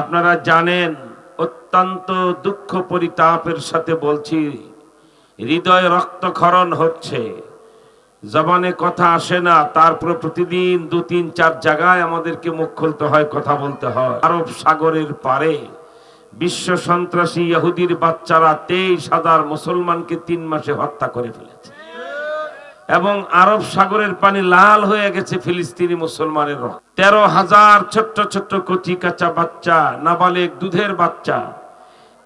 আপনারা জানেন, অত্যন্ত দুঃখ পরিতাপের সাথে বলছি, হৃদয় রক্তক্ষরণ হচ্ছে। জবানে কথা আসে না, তারপর প্রতিদিন দু, তিন, চার জায়গায় আমাদেরকে মুখ খুলতে হয়, কথা বলতে হয়। আরব সাগরের পারে বিশ্ব সন্ত্রাসী ইহুদির বাচ্চারা তেইশ হাজার মুসলমানকে তিন মাসে হত্যা করে ফেলেছে। এবং আরব সাগরের পানি লাল হয়ে গেছে ফিলিস্তিনি মুসলমানের রক্ত তেরো হাজার ছোট্ট ছোট্ট কচি কাঁচা বাচ্চা, নাবালেক দুধের বাচ্চা।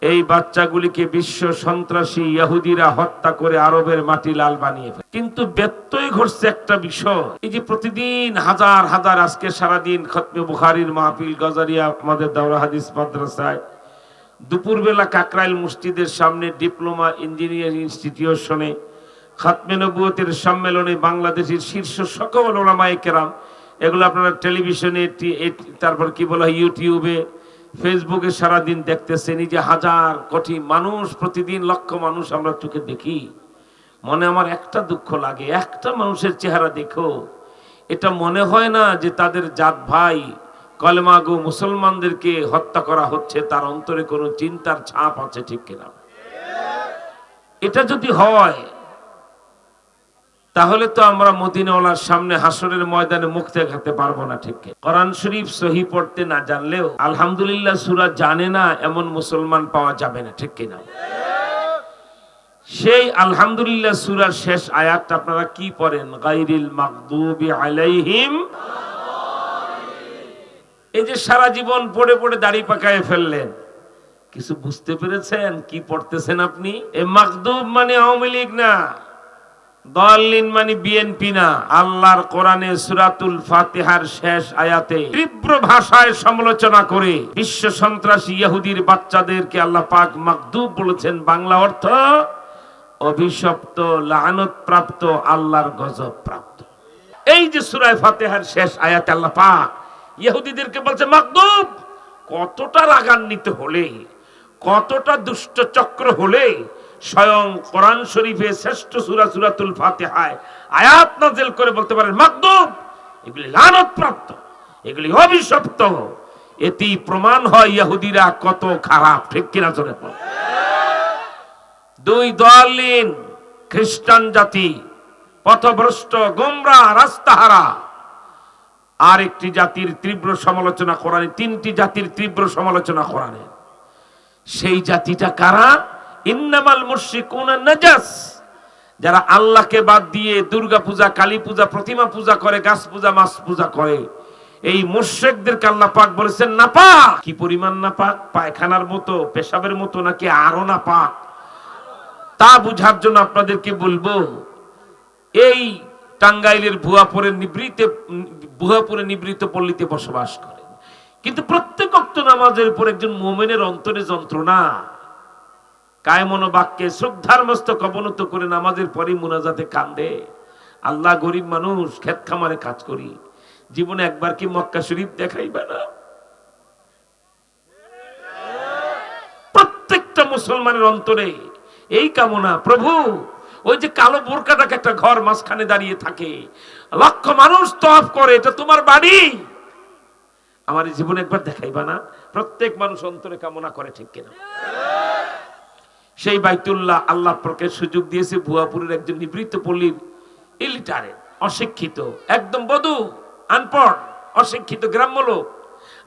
এই বাচ্চাগুলিকে বিশ্ব সন্ত্রাসী ইহুদিরা হত্যা করে আরবের মাটি লাল বানিয়ে ফেলে। কিন্তু ব্যত্যয় ঘটছে একটা বিষয়। এই যে প্রতিদিন হাজার হাজার, আজকে সারাদিন খতমে বুখারির মাহফিল, গজারিয়া, আমাদের দাওরা হাদিস মাদ্রাসায়। দুপুরবেলা কাকরাইল মসজিদের সামনে ডিপ্লোমা ইঞ্জিনিয়ারিং ইনস্টিটিউশনে খাতমে নবুয়তের সম্মেলনে বাংলাদেশের শীর্ষ সকল ওলামায়ে কেরাম, এগুলো আপনারা টেলিভিশনে তারপর কি বলা হয়, ইউটিউবে, ফেসবুকে সারাদিন দেখতেছেন, এই যে হাজার কোটি মানুষ, প্রতিদিন লক্ষ মানুষ আমরা চোখে দেখি। মনে আমার একটা দুঃখ লাগে, একটা মানুষের চেহারা দেখো, এটা মনে হয় না যে তাদের জাত ভাই কলেমাগো মুসলমানদেরকে হত্যা করা হচ্ছে, তার অন্তরে কোনো চিন্তার ছাপ আছে ঠিক কিনা? এটা যদি হয় তাহলে তো আমরা মদিনাওয়ালার সামনে হাসরের ময়দানে মুখ দেখাতে পারব না, ঠিক? কোরআন শরীফ সহি পড়তে না জানলেও আলহামদুলিল্লাহ সুরা জানে না, এমন মুসলমান পাওয়া যাবে না, ঠিক কিনা? সেই আলহামদুলিল্লাহ সুরার শেষ আয়াতটা আপনারা কি পড়েন? গাইরিল মাগদুবি আলাইহিম। এই যে সারা জীবন পড়ে পড়ে দাড়ি পাকায় ফেললেন। কিছু বুঝতে পেরেছেন কি পড়তেছেন আপনি? এ মাকদুব মানে আওয়ামী লীগ না। দলিন মানে বিএনপি না, আল্লাহর কোরআনে সুরাতুল ফাতিহার শেষ আয়াতে তীব্র ভাষায় সমালোচনা করে বিশ্ব সন্ত্রাসী ইহুদির বাচ্চাদেরকে আল্লাহ পাক মাকদুব বলেছেন বাংলা অর্থ অভিশপ্ত লানত প্রাপ্ত আল্লাহর গজব প্রাপ্ত। এই যে সুরায় ফাতেহার শেষ আয়াতে আল্লাহ পাক ইহুদিদেরকে বলছে মাকদুব কতটা রাগান্বিত হলে, কতটা দুষ্ট চক্র হলে স্বয়ং কোরআন শরীফে শ্রেষ্ঠ সুরা সুরাতুল ফাতেহায় আয়াত নাজেল করে বলতে পারেন, মাকদুব, এগুলি লানত প্রাপ্ত এগুলি অভিশপ্ত। এতেই প্রমাণ হয় ইহুদিরা কত খারাপ, ঠিক কিনা চলে দুই দলিন খ্রিস্টান জাতি, পথভ্রষ্ট, গোমরা, রাস্তাহারা। আর একটি জাতির তীব্র সমালোচনা কোরআনে, তিনটি জাতির তীব্র সমালোচনা কোরআনে। সেই জাতিটা কারা? ইন্নামাল মুশরিকুনা নাজাস। যারা আল্লাহকে বাদ দিয়ে দুর্গা পূজা, কালী পূজা, প্রতিমা পূজা করে, গাছ পূজা, মাছ পূজা করে, এই আল্লাহ পাক বলেছেন কি পরিমাণ পায়খানার মতো, পেশাবের মতো নাকি আরও নাপাক? তা বুঝার জন্য আপনাদেরকে বলব, এই টাঙ্গাইলের ভুয়াপুরের নিবৃতে ভুয়াপুরে নিবৃত পল্লীতে বসবাস করে কিন্তু প্রত্যেক নামাজের উপর একজন মোমেনের অন্তরে যন্ত্রণা। কায়মন বাক্যে শ্রদ্ধার মস্তক অবনত করে নামাজের পরে মুনাজাতে কান্দে। আল্লাহ গরিব মানুষ, ক্ষেত খামারে কাজ করি। জীবনে একবার কি মক্কা শরীফ দেখাইবে না? প্রত্যেকটা মুসলমানের অন্তরে এই কামনা, প্রভু, ওই যে কালো বোরকাটাকে একটা ঘর মাঝখানে দাঁড়িয়ে থাকে। লক্ষ মানুষ তফ করে, এটা তোমার বাড়ি। আমার জীবনে একবার দেখাইবা না? প্রত্যেক মানুষ অন্তরে কামনা করে ঠিক কিনা? সেই বাইতুল্লাহ আল্লাহ প্রকে সুযোগ দিয়েছে ভুয়াপুরের একজন নিবৃত্ত পল্লীর ইলিটারে, অশিক্ষিত, একদম বধু আনপড় অশিক্ষিত, গ্রাম্য লোক।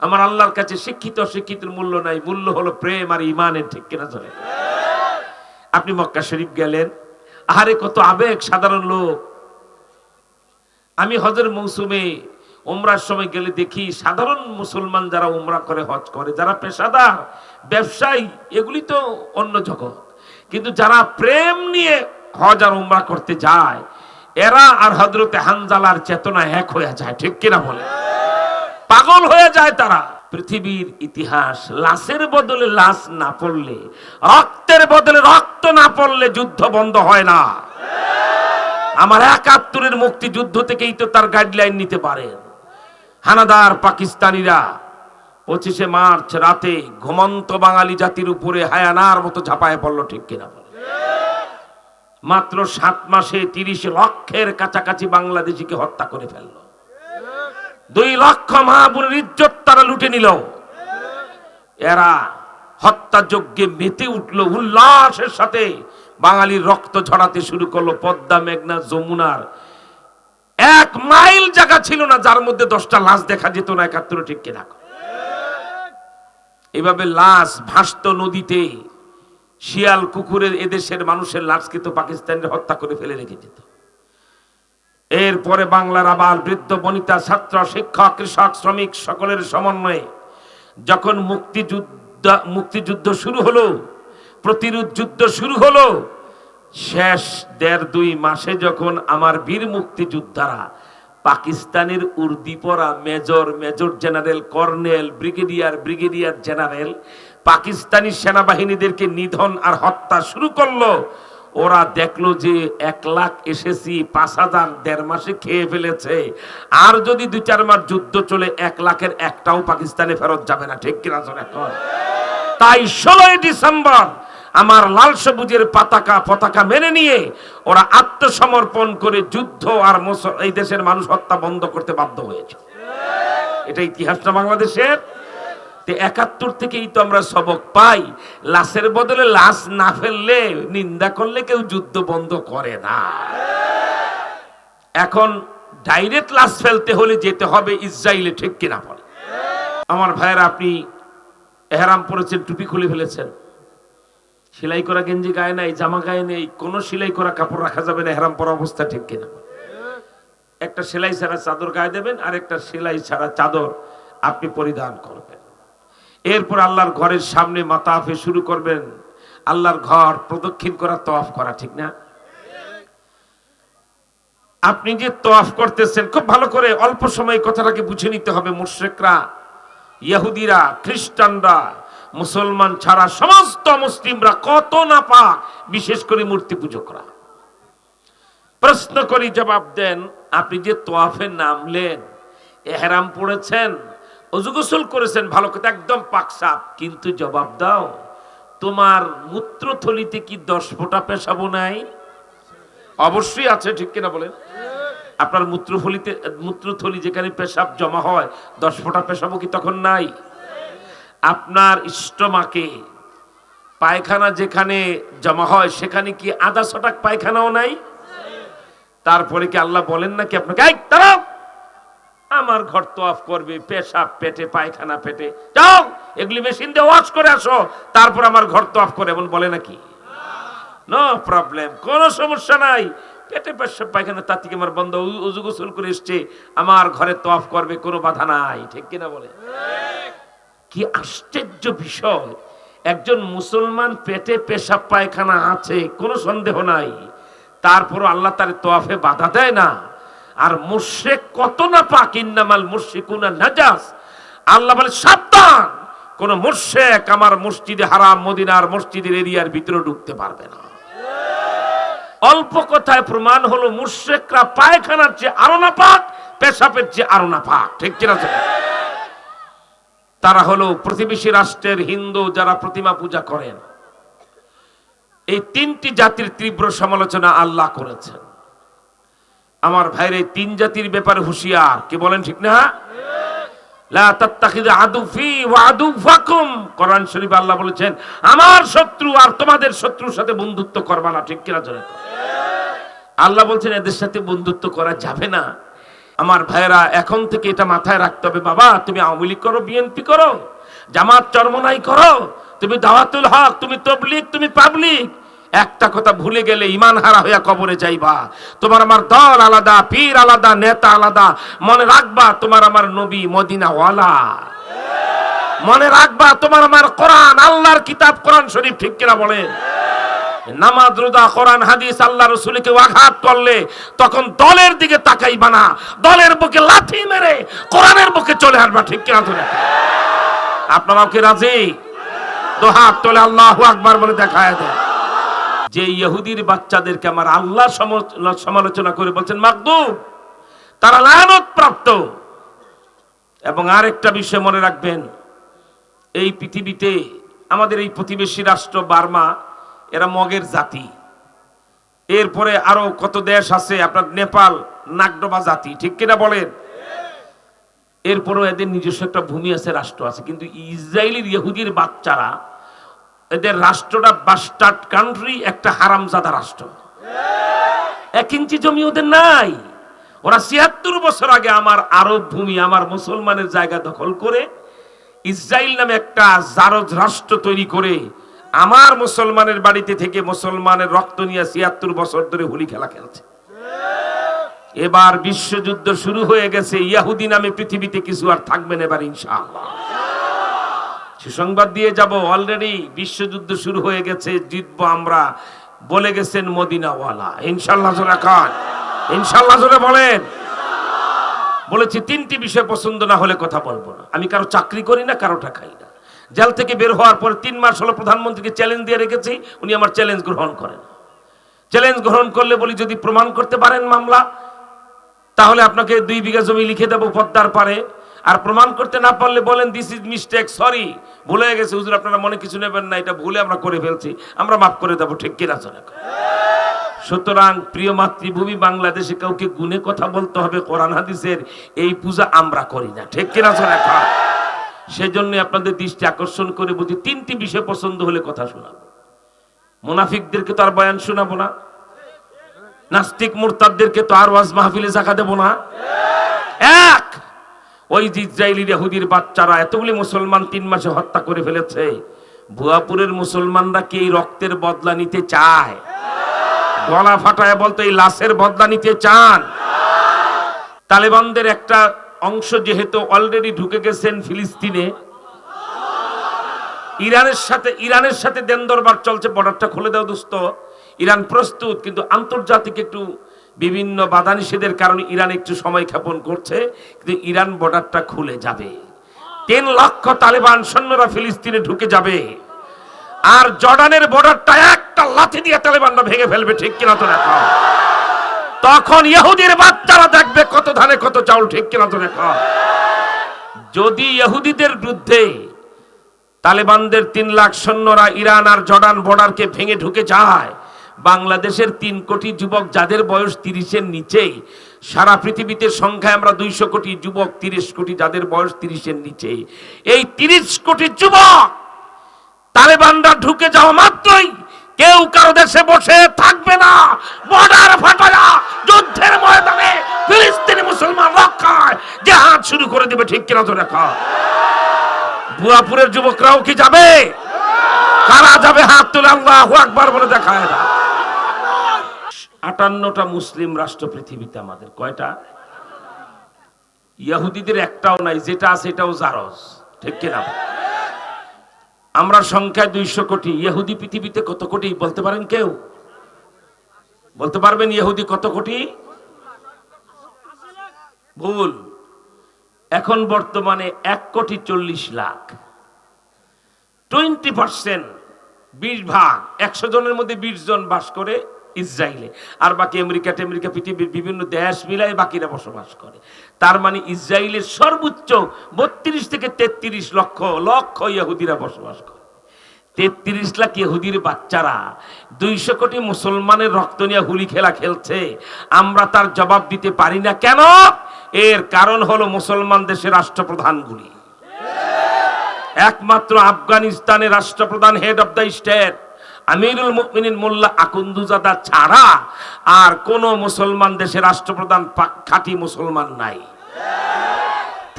আমার আল্লাহর কাছে শিক্ষিত, অশিক্ষিতের মূল্য নাই, মূল্য হলো প্রেম আর ইমানের ঠিক কিনা চলে আপনি মক্কা শরীফ গেলেন, আহারে কত আবেগ, সাধারণ লোক। আমি হজের মৌসুমে উমরার সময় গেলে দেখি সাধারণ মুসলমান যারা উমরা করে, হজ করে, যারা পেশাদার, ব্যবসায়ী, এগুলি তো অন্য জগৎ। কিন্তু যারা প্রেম নিয়ে হজ আর উমরা করতে যায়, এরা আর হজরতে হানজালার চেতনা এক হয়ে যায়, ঠিক কিনা বলে? পাগল হয়ে যায় তারা। পৃথিবীর ইতিহাস লাশের বদলে লাশ না পড়লে, রক্তের বদলে রক্ত না পড়লে যুদ্ধ বন্ধ হয় না। আমার একাত্তরের মুক্তিযুদ্ধ থেকেই তো তার গাইডলাইন নিতে পারেন। হানাদার পাকিস্তানিরা পঁচিশে মার্চ রাতে ঘুমন্ত বাঙালি জাতির উপরে হায়ানার মতো ঝাঁপায় পড়ল, ঠিক কিনা মাত্র সাত মাসে তিরিশ লক্ষের কাছাকাছি বাংলাদেশিকে হত্যা করে ফেলল। দুই লক্ষ মাহবুবের ইজ্জত তারা লুটে নিল। এরা হত্যাযজ্ঞে মেতে উঠল, উল্লাসের সাথে বাঙালির রক্ত ঝরাতে শুরু করল পদ্মা, মেঘনা, যমুনার। এক মাইল জায়গা ছিল না, যার মধ্যে দশটা লাশ দেখা যেত না, একাত্তর ঠিক কিনা এভাবে লাশ ভাসত নদীতে, শিয়াল কুকুরের এদেশের মানুষের লাশকে তো পাকিস্তানের হত্যা করে ফেলে রেখে যেত এরপরে বাংলার আবার বৃদ্ধ বনিতা ছাত্র, শিক্ষক, কৃষক, শ্রমিক সকলের সমন্বয়ে যখন মুক্তিযুদ্ধ মুক্তিযুদ্ধ শুরু হলো, প্রতিরোধ যুদ্ধ শুরু হলো, শেষ দেড় দুই মাসে যখন আমার বীর মুক্তিযোদ্ধারা পাকিস্তানের উর্দি পরা major major general, colonel, brigadier brigadier general Pakistani সেনাবাহিনীদেরকে নিধন আর হত্যা শুরু করল। ওরা দেখল যে এক লাখ এসেছি পাঁচ হাজার দেড় মাসে খেয়ে ফেলেছে। আর যদি দুই চার মাস যুদ্ধ চলে, এক লাখের একটাও পাকিস্তানে ফেরত যাবে না, ঠিক কিনা? তাই ষোলোই ডিসেম্বর আমার লাল সবুজের পতাকা পতাকা মেনে নিয়ে ওরা আত্মসমর্পণ করে যুদ্ধ আর এই দেশের মানুষ হত্যা বন্ধ করতে বাধ্য হয়েছে। এটা ইতিহাসটা বাংলাদেশের? একাত্তর থেকেই তো আমরা সবক পাই। লাশের বদলে লাশ না ফেললে, নিন্দা করলে কেউ যুদ্ধ বন্ধ করে না। এখন ডাইরেক্ট লাশ ফেলতে হলে যেতে হবে ইসরায়েলে, ঠিক কিনা বলে আমার ভাইয়েরা, আপনি এহরাম পড়েছেন, টুপি খুলে ফেলেছেন। সেলাই করা গেঞ্জি গায়ে নাই, জামা গায়ে নেই, কোনো সেলাই করা কাপড় রাখা যাবে না, এহরাম পরা অবস্থা ঠিক কিনা? একটা সেলাই ছাড়া চাদর গায়ে দেবেন আর একটা সেলাই ছাড়া চাদর আপনি পরিধান করবেন। এরপর আল্লাহর ঘরের সামনে মাথা মাতাফে শুরু করবেন, আল্লাহর ঘর প্রদক্ষিণ করা তফ করা, ঠিক না? আপনি যে তফ করতেছেন, খুব ভালো করে অল্প সময় কথাটাকে বুঝে নিতে হবে মুশ্রেকরা ইহুদিরা খ্রিস্টানরা মুসলমান ছাড়া সমস্ত মুসলিমরা কত না পাক, বিশেষ করে মূর্তি পূজকরা প্রশ্ন করি, জবাব দেন, আপনি যে তোয়াফে নামলেন, এহেরাম পড়েছেন, অজু গোসল করেছেন, ভালো কথা, একদম পাকসাপ কিন্তু জবাব দাও, তোমার মূত্রথলিতে কি দশ ফোঁটা পেশাবো নাই? অবশ্যই আছে, ঠিক কিনা বলেন? আপনার মূত্রথলিতে মূত্রথলি যেখানে পেশাব জমা হয়, দশ ফোঁটা পেশাবো কি তখন নাই? আপনার স্টমাকে পায়খানা যেখানে জমা হয় সেখানে কি আধা ছটাক পায়খানাও নাই? তারপরে কি আল্লাহ বলেন নাকি আপনাকে? "এই, দাঁড়াও! আমার ঘর তো অফ করবে পেশাব পেটে পায়খানা পেটে। যাও এগুলি মেশিন দিয়ে ওয়াশ করে আসো তারপর আমার ঘর তো অফ করে এমন বলে নাকি? নো প্রবলেম কোনো সমস্যা নাই। পেটে পেশাব পায়খানা তার থেকে আমার বন্ধ উজু গোসল করে এসছে। আমার ঘরে তো অফ করবে কোনো বাধা নাই ঠিক কিনা বলে? কি আশ্চর্য বিষয়। একজন মুসলমান পেটে পেশাব পায়খানা আছে, কোনো সন্দেহ নাই। তারপর আল্লাহ তার তোয়াফে বাধা দেয় না। আর মুর্শেক কত না পাক ইন্নামাল মুর্শিকুনা নাজাস। আল্লাহ বলে, সাবধান! কোন মুর্শেক আমার মসজিদে হারাম, মদিনার মসজিদের এরিয়ার ভিতরে ঢুকতে পারবে না। অল্প কথায় প্রমাণ হলো মুর্শেকরা পায়খানার চেয়ে আরও না পাক পেশাবের চেয়ে আরও না পাক ঠিক কিনা? তারা হলো প্রতিবেশী রাষ্ট্রের হিন্দু যারা প্রতিমা পূজা করেন। এই তিনটি জাতির তীব্র সমালোচনা আল্লাহ করেছেন। আমার ভাইয়ের এই তিন জাতির ব্যাপারে হুঁশিয়ার। কি বলেন ঠিক না? কোরআন শরীফে আল্লাহ বলেছেন, আমার শত্রু আর তোমাদের শত্রুর সাথে বন্ধুত্ব করবা না। ঠিক কিনা আল্লাহ বলছেন, এদের সাথে বন্ধুত্ব করা যাবে না। আমার ভাইয়েরা, এখন থেকে এটা মাথায় রাখতে হবে, বাবা, তুমি আওয়ামী লীগ করো, বিএনপি করো, জামাত চরমনাই করো, তুমি দাওয়াতুল হক, তুমি তবলিগ, তুমি পাবলিক। একটা কথা ভুলে গেলে ইমান হারা হইয়া কবরে যাইবা। তোমার আমার দল আলাদা, পীর আলাদা, নেতা আলাদা। মনে রাখবা, তোমার আমার নবী মদিনা ওয়ালা মনে রাখবা, তোমার আমার কোরআন, আল্লাহর কিতাব কোরআন শরীফ ঠিক কিনা বলেন নামাজ, রোজা, কোরআন, হাদিস, আল্লাহ রসুলকে আঘাত করলে তখন দলের দিকে তাকাইবা না। দলের বুকে লাথি মেরে কোরআনের বুকে চলে আসবা, ঠিক কিনা তুমি আপনারাও কি রাজি? তো হাত তোলে আল্লাহ আকবার বলে দেখায় দেয় যে ইহুদির বাচ্চাদেরকে আমার আল্লাহ সমালোচনা করে বলছেন মাকদুব তারা লায়নত প্রাপ্ত। এবং আরেকটা বিষয় মনে রাখবেন, এই পৃথিবীতে আমাদের এই প্রতিবেশী রাষ্ট্র বার্মা এরা মগের জাতি। এরপরে আরও কত দেশ আছে? আপনার নেপাল, নাগডোবা জাতি, ঠিক কিনা বলেন? এরপরও এদের নিজস্ব একটা ভূমি আছে, রাষ্ট্র আছে। কিন্তু ইসরায়েলের ইহুদির বাচ্চারা, এদের রাষ্ট্রটা বাস্টার্ড কান্ট্রি একটা হারামজাদা রাষ্ট্র। এক ইঞ্চি জমি ওদের নাই। ওরা ছিয়াত্তর বছর আগে আমার আরব ভূমি, আমার মুসলমানের জায়গা দখল করে ইসরায়েল নামে একটা জারজ রাষ্ট্র তৈরি করে আমার মুসলমানের বাড়িতে থেকে মুসলমানের রক্ত নিয়ে ছিয়াত্তর বছর ধরে হোলি খেলা খেলছে। এবার বিশ্বযুদ্ধ শুরু হয়ে গেছে, ইয়াহুদি নামে পৃথিবীতে কিছু আর থাকবে না এবার ইনশাআল্লাহ। সুসংবাদ দিয়ে যাব অলরেডি বিশ্বযুদ্ধ শুরু হয়ে গেছে, জিতবো আমরা, বলে গেছেন মদিনাওয়ালা। ইনশাল্লাহ জোরে খান ইনশাল্লাহ জোরে বলেন। বলেছি, তিনটি বিষয় পছন্দ না হলে কথা বলব না। আমি কারও চাকরি করি না, কারোটা খাই না। জেল থেকে বের হওয়ার পর তিন মাস হলো প্রধানমন্ত্রীকে চ্যালেঞ্জ দিয়ে রেখেছি, উনি আমার চ্যালেঞ্জ গ্রহণ করেন। চ্যালেঞ্জ গ্রহণ করলে বলি, যদি প্রমাণ করতে পারেন মামলা, তাহলে আপনাকে দুই বিঘা জমি লিখে দেবো পদ্মার পারে আর প্রমাণ করতে না পারলে বলেন দিস ইজ মিস্টেক সরি ভুলে গেছে, হুজুর, আপনারা মনে কিছু নেবেন না, এটা ভুলে আমরা করে ফেলছি, আমরা মাফ করে দেবো, ঠিক কিনা চলে সুতরাং প্রিয় মাতৃভূমি বাংলাদেশে কাউকে গুনে কথা বলতে হবে, কোরআন, হাদিসের এই পূজা আমরা করি না, ঠিক কিনা চলে সেজন্য আপনাদের দৃষ্টি আকর্ষণ করে বলছি তিনটি বিষয় পছন্দ হলে কথা শোনাবো। মুনাফিকদেরকে তো আর বয়ান শোনাবো না। নাস্তিক মুরতাদদেরকে তো আর ওয়াজ মাহফিলে জাকা দেব না। এক, ওই ইসরায়েলি ইহুদির বাচ্চারা এতগুলি মুসলমান তিন মাসে হত্যা করে ফেলেছে। ভুয়াপুরের মুসলমানরা কি এই রক্তের বদলা নিতে চায়? গলা ফাটায় বলতে, এই লাশের বদলা নিতে চান? তালেবানদের একটা অংশ যেহেতু অলরেডি ঢুকে গেছেন ফিলিস্তিনে, ইরানের সাথে ইরানের সাথে দেন দরবার চলছে বর্ডারটা খুলে দাও দোস্ত। ইরান প্রস্তুত, কিন্তু আন্তর্জাতিক একটু বিভিন্ন বাধা নিষেধের কারণে ইরান একটু সময় ক্ষেপণ করছে, কিন্তু ইরান বর্ডারটা খুলে যাবে। তিন লক্ষ তালেবান সৈন্যরা ফিলিস্তিনে ঢুকে যাবে। আর জর্ডানের বর্ডারটা একটা লাথি দিয়ে তালেবানরা ভেঙে ফেলবে, ঠিক কিনা তো দেখো তখন ইহুদির বাচ্চারা দেখবে কত ধানে কত চাউল, ঠিক কিনা তো দেখো যদি ইহুদিদের বিরুদ্ধে তালেবানদের তিন লাখ সৈন্যরা ইরান আর জর্ডান বর্ডারকে ভেঙে ঢুকে যায়, বাংলাদেশের তিন কোটি যুবক যাদের বয়স তিরিশের নিচে সারা পৃথিবীতে সংখ্যায় আমরা দুইশো কোটি যুবক, তিরিশ কোটি যাদের বয়স তিরিশের নিচে এই তিরিশ কোটি যুবক তালেবানরা ঢুকে যাওয়া মাত্রই কেউ কারও দেশে বসে থাকবে না। বর্ডার ফাটায়া যুদ্ধের ময়দানে ফিলিস্তিনি মুসলমান রক্ষায় যে শুরু করে দেবে, ঠিক কিনা তো রেখা? বুয়াপুরের যুবকরাও কি যাবে? কারা যাবে? হাত তুলে আল্লাহ একবার বলে দেখায় না। আটান্নটা মুসলিম রাষ্ট্র পৃথিবীতে আমাদের। কয়টা? ইয়াহুদিদের একটাও নাই, যেটা আছে এটাও জারজ, ঠিক কিনা? আমরা সংখ্যায় দুইশো কোটি, ইহুদি পৃথিবীতে কত কোটি বলতে পারেন কেউ? বলতে পারবেন ইহুদি কত কোটি? ভুল। এখন বর্তমানে এক কোটি চল্লিশ লাখ। টোয়েন্টি পার্সেন্ট, বিশ ভাগ, একশো জনের মধ্যে বিশ জন বাস করে ইসরায়েলে আর বাকি আমেরিকা টেমেরিকা পৃথিবীর বিভিন্ন দেশ মিলায় বাকিরা বসবাস করে। তার মানে ইসরায়েলের সর্বোচ্চ বত্রিশ থেকে তেত্রিশ লক্ষ লক্ষ ইয়াহুদিরা বসবাস করে। তেত্রিশ লাখ ইহুদির বাচ্চারা দুইশো কোটি মুসলমানের রক্ত নিয়ে হুলি খেলা খেলছে। আমরা তার জবাব দিতে পারি না। কেন? এর কারণ হলো মুসলমান দেশের রাষ্ট্রপ্রধানগুলি। একমাত্র আফগানিস্তানের রাষ্ট্রপ্রধান হেড অফ দ্য স্টেট আমিরুল মুমিনিন মোল্লা আকুন্দুজাদা ছাড়া আর কোন মুসলমান দেশে রাষ্ট্রপ্রধান খাঁটি মুসলমান নাই।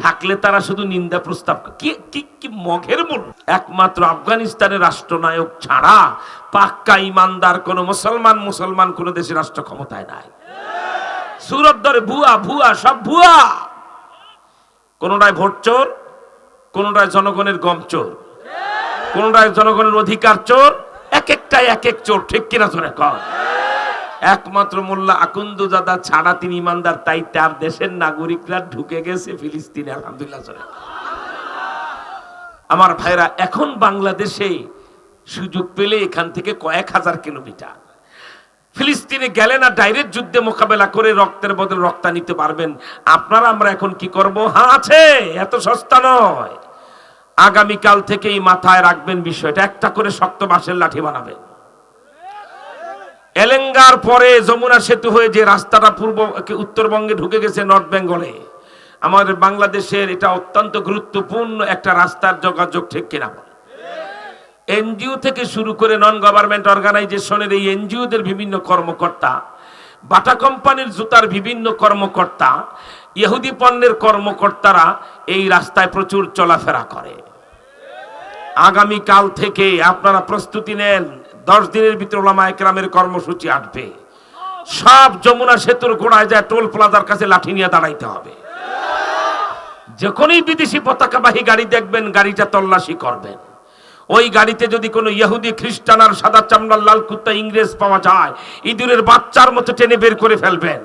থাকলে তারা শুধু নিন্দা প্রস্তাব কি কি মঘের মূল? একমাত্র আফগানিস্তানের রাষ্ট্রনায়ক ছাড়া পাক্কা ইমানদার কোন মুসলমান মুসলমান কোন দেশের রাষ্ট্র ক্ষমতায় নাই। সুরত ধরে ভুয়া ভুয়া, সব ভুয়া। কোনটায় ভোট চোর, কোনটায় জনগণের গম চোর, কোনটায় জনগণের অধিকার চোর একটাই এক এক চোর, ঠিক কিনা চোরে কর একমাত্র মোল্লা আকুন্দু দাদা ছাড়া তিনি ইমানদার, তাই তার দেশের নাগরিকরা ঢুকে গেছে ফিলিস্তিনে, আলহামদুলিল্লাহ আমার ভাইরা, এখন বাংলাদেশে সুযোগ পেলে এখান থেকে কয়েক হাজার কিলোমিটার। ফিলিস্তিনে গেলে না ডাইরেক্ট যুদ্ধে মোকাবেলা করে রক্তের বদলে রক্তা নিতে পারবেন। আপনারা, আমরা এখন কি করব? হ্যাঁ আছে, এত সস্তা নয়। আগামীকাল থেকেই মাথায় রাখবেন বিষয়টা, একটা করে শক্ত বাঁশের লাঠি বানাবেন এলেঙ্গার পরে যমুনা সেতু হয়ে যে রাস্তাটা পূর্ব উত্তরবঙ্গে ঢুকে গেছে নর্থ বেঙ্গলে আমাদের বাংলাদেশের এটা অত্যন্ত গুরুত্বপূর্ণ একটা রাস্তার যোগাযোগ ঠিক কিনা এনজিও থেকে শুরু করে নন গভর্নমেন্ট অর্গানাইজেশনের এই এনজিওদের বিভিন্ন কর্মকর্তা, বাটা কোম্পানির জুতার বিভিন্ন কর্মকর্তা ইহুদি পণ্যের কর্মকর্তারা এই রাস্তায় প্রচুর চলাফেরা করে। আগামী কাল থেকে আপনারা প্রস্তুতি নেন, দশ দিনের ভিতরে ওলামা একরামের কর্মসূচি আসবে। সব যমুনা সেতুর গোড়ায় যায় টোল প্লাজার কাছে লাঠি নিয়ে দাঁড়াইতে হবে। যখনই বিদেশি পতাকাবাহী গাড়ি দেখবেন, গাড়িটা তল্লাশি করবেন। ওই গাড়িতে যদি কোনো ইহুদি, খ্রিস্টান আর সাদা চামড়ার লাল কুত্তা ইংরেজ পাওয়া যায়, ইঁদুরের বাচ্চার মতো টেনে বের করে ফেলবেন।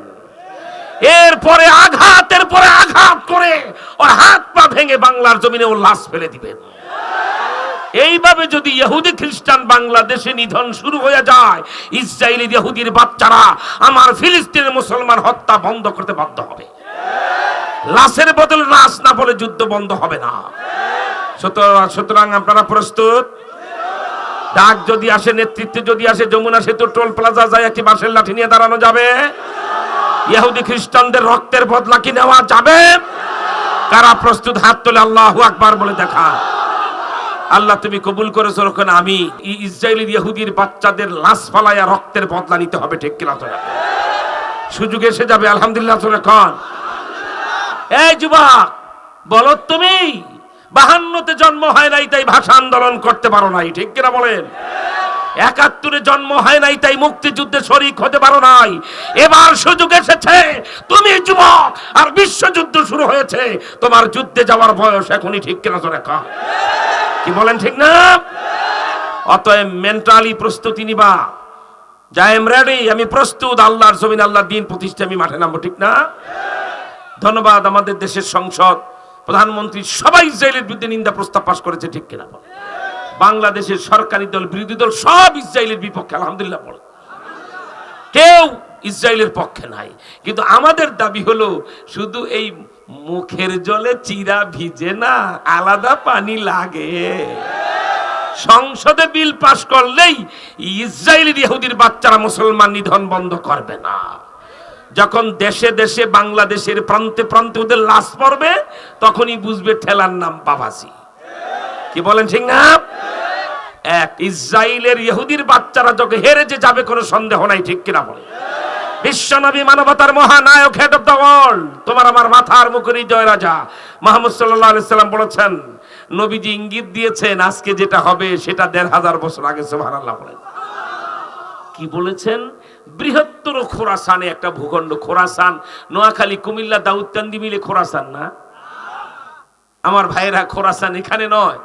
এরপরে আঘাতের পরে আঘাত করে ওর হাত পা ভেঙে বাংলার জমিনে ও লাশ ফেলে দিবেন। এইভাবে যদি ইহুদি খ্রিস্টান বাংলাদেশে নিধন শুরু হয়ে যায় ইসরায়েলি ইহুদির বাচ্চারা আমার ফিলিস্তিনের মুসলমান হত্যা বন্ধ করতে বাধ্য হবে। লাশের বদলে লাশ না বলে যুদ্ধ বন্ধ হবে না। সুতরাং- আপনারা প্রস্তুত? ডাক যদি আসে, নেতৃত্বে যদি আসে, যমুনা সেতু টোল প্লাজা যায়, একটি বাঁশের লাঠি নিয়ে দাঁড়ানো যাবে। ইহুদি খ্রিস্টানদের রক্তের বদলা কি নেওয়া যাবে? কারা প্রস্তুত? হাত তোলে আল্লাহ আকবার বলে দেখা। আল্লাহ, তুমি কবুল করেছ ওখানে আমি ইসরায়েলি ইহুদির বাচ্চাদের লাশ ফালাইয়া রক্তের বদলা নিতে হবে, ঠিক কিনা তোরা সুযোগ এসে যাবে, আলহামদুলিল্লাহ তোরা কন এই যুবক, বলো তুমি, বাহান্নতে জন্ম হয় নাই, তাই ভাষা আন্দোলন করতে পারো নাই, ঠিক কিনা বলেন? একাত্তরে জন্ম হয় নাই, তাই মুক্তিযুদ্ধে শরিক হতে পারো নাই। এবার সুযোগ এসেছে, তুমি যুবক, আর বিশ্বযুদ্ধ শুরু হয়েছে। তোমার যুদ্ধে যাওয়ার বয়স এখনই ঠিক কিনা কন কি বলেন ঠিক না? অতএব মেন্টালি প্রস্তুতি নিবা। যাই এম রেডি আমি প্রস্তুত, আল্লাহর জমিন, আল্লাহর দিন প্রতিষ্ঠা, আমি মাঠে নামবো, ঠিক না? ধন্যবাদ, আমাদের দেশের সংসদ, প্রধানমন্ত্রী সবাই ইসরায়েলের বিরুদ্ধে নিন্দা প্রস্তাব পাশ করেছে, ঠিক কিনা বাংলাদেশের সরকারি দল, বিরোধী দল সব ইসরায়েলের বিপক্ষে, আলহামদুলিল্লাহ বলে। কেউ ইসরায়েলের পক্ষে নাই। কিন্তু আমাদের দাবি হলো, শুধু এই মুখের জলে চিরা ভিজে না, আলাদা পানি লাগে। সংসদে বিল পাশ করলেই ইসরায়েলের ইহুদির বাচ্চারা মুসলমান নিধন বন্ধ করবে না। যখন দেশে দেশে বাংলাদেশের প্রান্তে প্রান্তে ওদের লাশ পড়বে, তখনই বুঝবে ঠেলার নাম বাবাসি কি বলেন ঠিক না? এক ইসরায়েলের ইহুদির বাচ্চারা যখন হেরে যে যাবে কোনো সন্দেহ নাই, ঠিক কিনা বলে? বিশ্বনবী মানবতার মহানায়ক হেড অফ দ্য ওয়ার্ল্ড তোমার আমার মাথার মুখেরই জয় রাজা। মোহাম্মদ সাল্লাহ সাল্লাম বলেছেন, নবীজি ইঙ্গিত দিয়েছেন, আজকে যেটা হবে সেটা দেড় হাজার বছর আগে, সুবহানাল্লাহ বলেন। কি বলেছেন? বৃহত্তর খোরাসানে, একটা ভূখণ্ড খোরাসান, নোয়াখালী, কুমিল্লা, দাউদকান্দি মিলে খোরাসান না? আমার ভাইরা খোরাসান এখানে নয়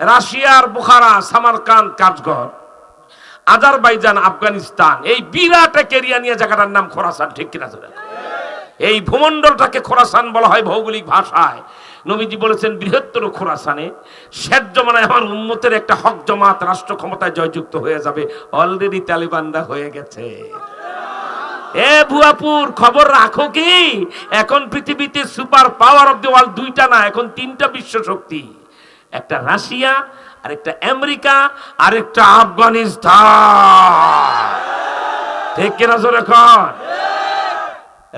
রাশিয়ার Bukhara, Samarkand Kashgar Azerbaijan, Afghanistan, এই বিরাট এরিয়া নিয়ে জায়গাটার নাম খোরাসান, ঠিক কিনা চলে এই ভূমণ্ডলটাকে খোরাসান বলা হয় ভৌগোলিক ভাষায়। নবীজি বলেছেন, বৃহত্তর খোরাসানে শেষ জমানায় আমার উন্মতের একটা হক জমাত রাষ্ট্র ক্ষমতায় জয়যুক্ত হয়ে যাবে। অলরেডি তালিবানরা হয়ে গেছে। এ ভুয়াপুর, খবর রাখো কি? এখন পৃথিবীতে super power of the world দুইটা না, এখন তিনটা বিশ্ব শক্তি। একটা রাশিয়া আর একটা আমেরিকা আর একটা আফগানিস্তান। ঠিক কিনা জোরে কর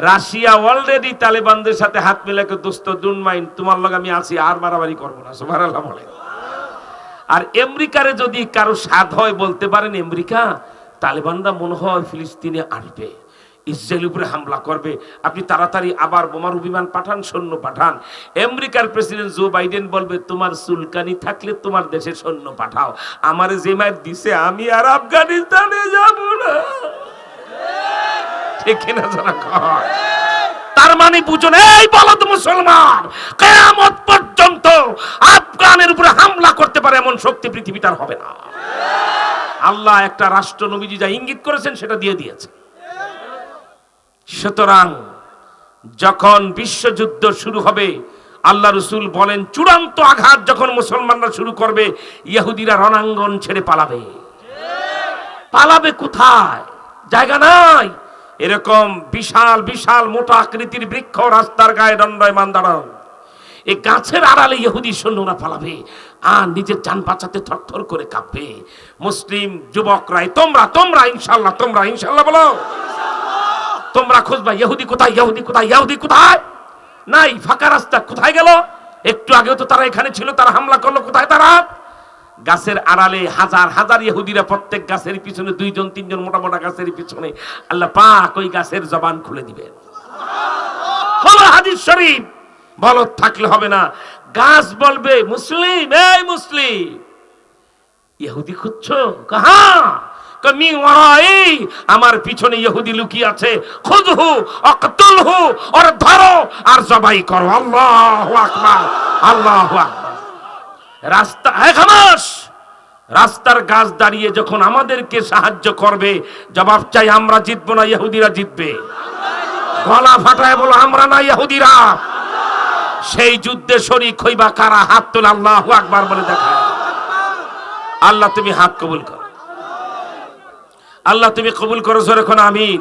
রাশিয়া অলরেডি তালেবানদের সাথে হাত মিলাকে দোস্ত দুনমাইন তোমার লগে আমি আছি, আর মারামারি করব না। সুবহানাল্লাহ বলে। আর আমেরিকারে যদি কারও স্বাদ হয়, বলতে পারেন, আমেরিকা, তালেবানরা মনে হয় ফিলিস্তিনে আসবে। ইসরায়েল উপরে হামলা করবে। আপনি তাড়াতাড়ি আবার বোমারু বিমান পাঠান, সৈন্য পাঠান। আমেরিকার প্রেসিডেন্ট জো বাইডেন বলবে, তোমার সুলকানি থাকলে তোমার দেশে সৈন্য পাঠাও। আমার যে মায়ের দিছে, আমি আর আফগানিস্তানে যাব না। ঠিক না যারা কয়? তার মানে বুঝুন এই বলদ মুসলমান, কেয়ামত পর্যন্ত আফগানের উপরে হামলা করতে পারে এমন শক্তি পৃথিবীটার হবে না। আল্লাহ একটা রাষ্ট্র নবীজি যা ইঙ্গিত করেছেন, সেটা দিয়ে দিয়েছে। সুতরাং যখন বিশ্বযুদ্ধ শুরু হবে, আল্লাহ রসুল বলেন, চূড়ান্ত আঘাত যখন মুসলমানরা শুরু করবে, ইহুদিরা রণাঙ্গন ছেড়ে পালাবে। পালাবে কোথায়? জায়গা নাই। এরকম বিশাল বিশাল মোটা আকৃতির বৃক্ষ রাস্তার গায়ে দণ্ডায়মান দাঁড়ান এই গাছের আড়ালে ইহুদি সৈন্যরা পালাবে, আর নিজের যান বাঁচাতে থরথর করে কাঁপবে। মুসলিম যুবকরাই, তোমরা তোমরা, ইনশাল্লাহ তোমরা, ইনশাল্লাহ বলো। তোমরা খুঁজবা, ইহুদি কোথায় ইহুদি কোথায় ইহুদি কোথায়? নাই, ফাঁকা রাস্তা, কোথায় গেল? একটু আগেও তো তারা এখানে ছিল, তারা হামলা করল, কোথায় তারা? গাছের আড়ালে হাজার হাজার ইহুদিরা প্রত্যেক গাছের পিছনে, দুইজন, তিনজন মোটা মোটা গাছের পিছনে। আল্লাহ পাক ওই গাছের জবান খুলে দিবেন। হলো হাদিস শরীফ। বলদ থাকলে হবে না। গাছ বলবে, মুসলিম, এই মুসলিম। ইহুদি খুঁজছো? কাহা ওয়ারাই, আমার পিছনে ইহুদি লুকিয়ে আছে। খুদহু, অকতুলহু, ওর ধরো আর জবাই করো। আল্লাহু আকবার আল্লাহু আকবার। রাস্তা খামাস! রাস্তার গাছ দাঁড়িয়ে যখন আমাদেরকে সাহায্য করবে, জবাব চাই, আমরা জিতবো না, ইহুদিরা জিতবে। গলা ফাটায় বলো, আমরা না ইহুদিরা? সেই যুদ্ধে শরিক হইবা কারা? হাত তোলে আল্লাহু আকবার বলে দেখা আল্লাহ, তুমি হাত কবুল করো। আল্লাহ তুমি কবুল করো এখন আমিন।